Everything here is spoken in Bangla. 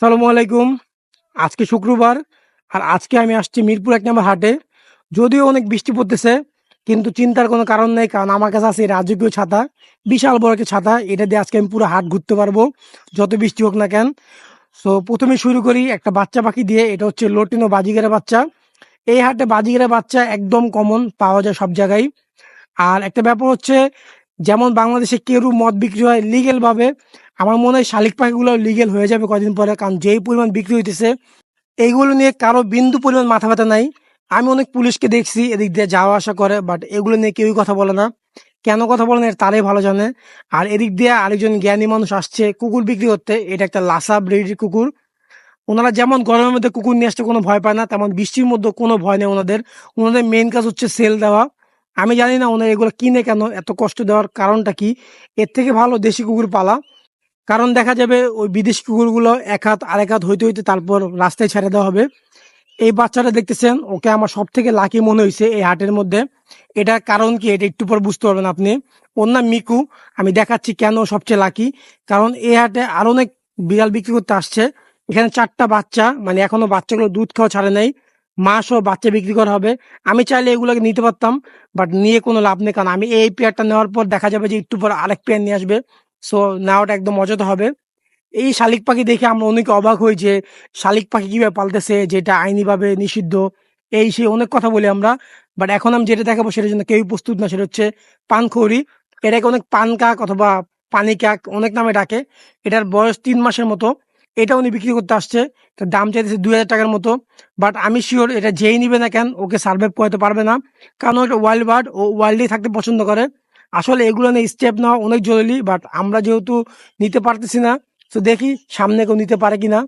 আসসালামু আলাইকুম। আজকে শুক্রবার আর আজকে আমি আসছি মিরপুর এক নম্বর হাটে। যদিও অনেক বৃষ্টি পড়তেছে, কিন্তু চিন্তার কোনো কারণ নেই, কারণ আমার কাছে আছে রাজকীয় ছাতা, বিশাল বড় একটা ছাতা। এটা দিয়ে আজকে আমি পুরো হাট ঘুরতে পারব, যত বৃষ্টি হোক না কেন। সো প্রথমে শুরু করি একটা বাচ্চা পাখি দিয়ে, এটা হচ্ছে লটিনো বাজিগেরা বাচ্চা। এই হাটে বাজিগেরা বাচ্চা একদম কমন পাওয়া যায় সব জায়গায়। আর একটা ব্যাপার হচ্ছে, যেমন বাংলাদেশে কেরু মদ বিক্রি হয় লিগেল ভাবে আমার মনে হয় শালিক পাখিগুলো লিগেল হয়ে যাবে কদিন পরে, কারণ যেই পরিমাণ বিক্রি হইতেছে, এইগুলো নিয়ে কারও বিন্দু পরিমাণ মাথা ব্যথা নাই। আমি অনেক পুলিশকে দেখছি, এদিক দিয়ে যাওয়া আসা করে বাট এগুলো নিয়ে কেউই কথা বলে না। কেন কথা বলে না তারাই ভালো জানে। আর এদিক দিয়ে আরেকজন জ্ঞানী মানুষ আসছে, কুকুর বিক্রি করতে। এটা একটা লাসা ব্রিডের কুকুর। ওনারা যেমন গরমের মধ্যে কুকুর নিয়ে আসতে কোনো ভয় পায় না, তেমন বৃষ্টির মধ্যে কোনো ভয় নেই ওনাদের। ওনাদের মেন কাজ হচ্ছে সেল দেওয়া। আমি জানি না ওনারা এগুলো কিনে কেন, এত কষ্ট দেওয়ার কারণটা কি? এর থেকে ভালো দেশি কুকুর পালা। কারণ দেখা যাবে ওই বিদেশি কুকুরগুলো এক হাত, আরেক হাত হইতে হইতে তারপর রাস্তায় ছেড়ে দেওয়া হবে। এই বাচ্চাটা দেখতেছেন, ওকে আমার সব থেকে লাকি মনে হয়েছে এই হাটের মধ্যে। এটার কারণ কি? এটা একটু পর বুঝতে পারবেন আপনি। ওর নাম মিকু। আমি দেখাচ্ছি কেন সবচেয়ে লাকি কারণ এই হাটে আরও অনেক বিড়াল বিক্রি করতে আসছে। এখানে চারটা বাচ্চা মানে এখনও বাচ্চাগুলো দুধ খাওয়া ছাড়ে নাই। মাস ও বাচ্চা বিক্রি করা হবে। আমি চাইলে এগুলোকে নিতে পারতাম বাট নিয়ে কোনো লাভ নেই। কারণ আমি এই পেয়ারটা নেওয়ার পর দেখা যাবে যে একটু পর আরেক পেয়ার নিয়ে আসবে। সো নেওয়াটা একদম অযথা হবে। এই শালিক পাখি দেখে আমরা অনেকে অবাক হই যে, শালিক পাখি কীভাবে পালতেছে, যেটা আইনিভাবে নিষিদ্ধ, এই সেই অনেক কথা বলি আমরা। বাট এখন আমি যেটা দেখাবো সেটার জন্য কেউই প্রস্তুত না, সেটা হচ্ছে পানখৌরি। এটাকে অনেক পান কাক অথবা পানি কাক অনেক নামে ডাকে। এটার বয়স তিন মাসের মতো। এটা উনি বিক্রি করতে আসছে। এটার দাম চাইতেছে দুই হাজার টাকার মতো। বাট আমি শিওর এটা যেই নিবে না কেন, ওকে সার্ভাইভ করাতে পারবে না। কারণ ওটা ওয়াইল্ড বার্ড ও ওয়াইল্ডেই থাকতে পছন্দ করে। আসলে এগুলো নিয়ে স্টেপ নেওয়া অনেক জরুরি বাট আমরা যেহেতু নিতে পারতেছি না তো দেখি সামনে কেউ নিতে পারে কিনা।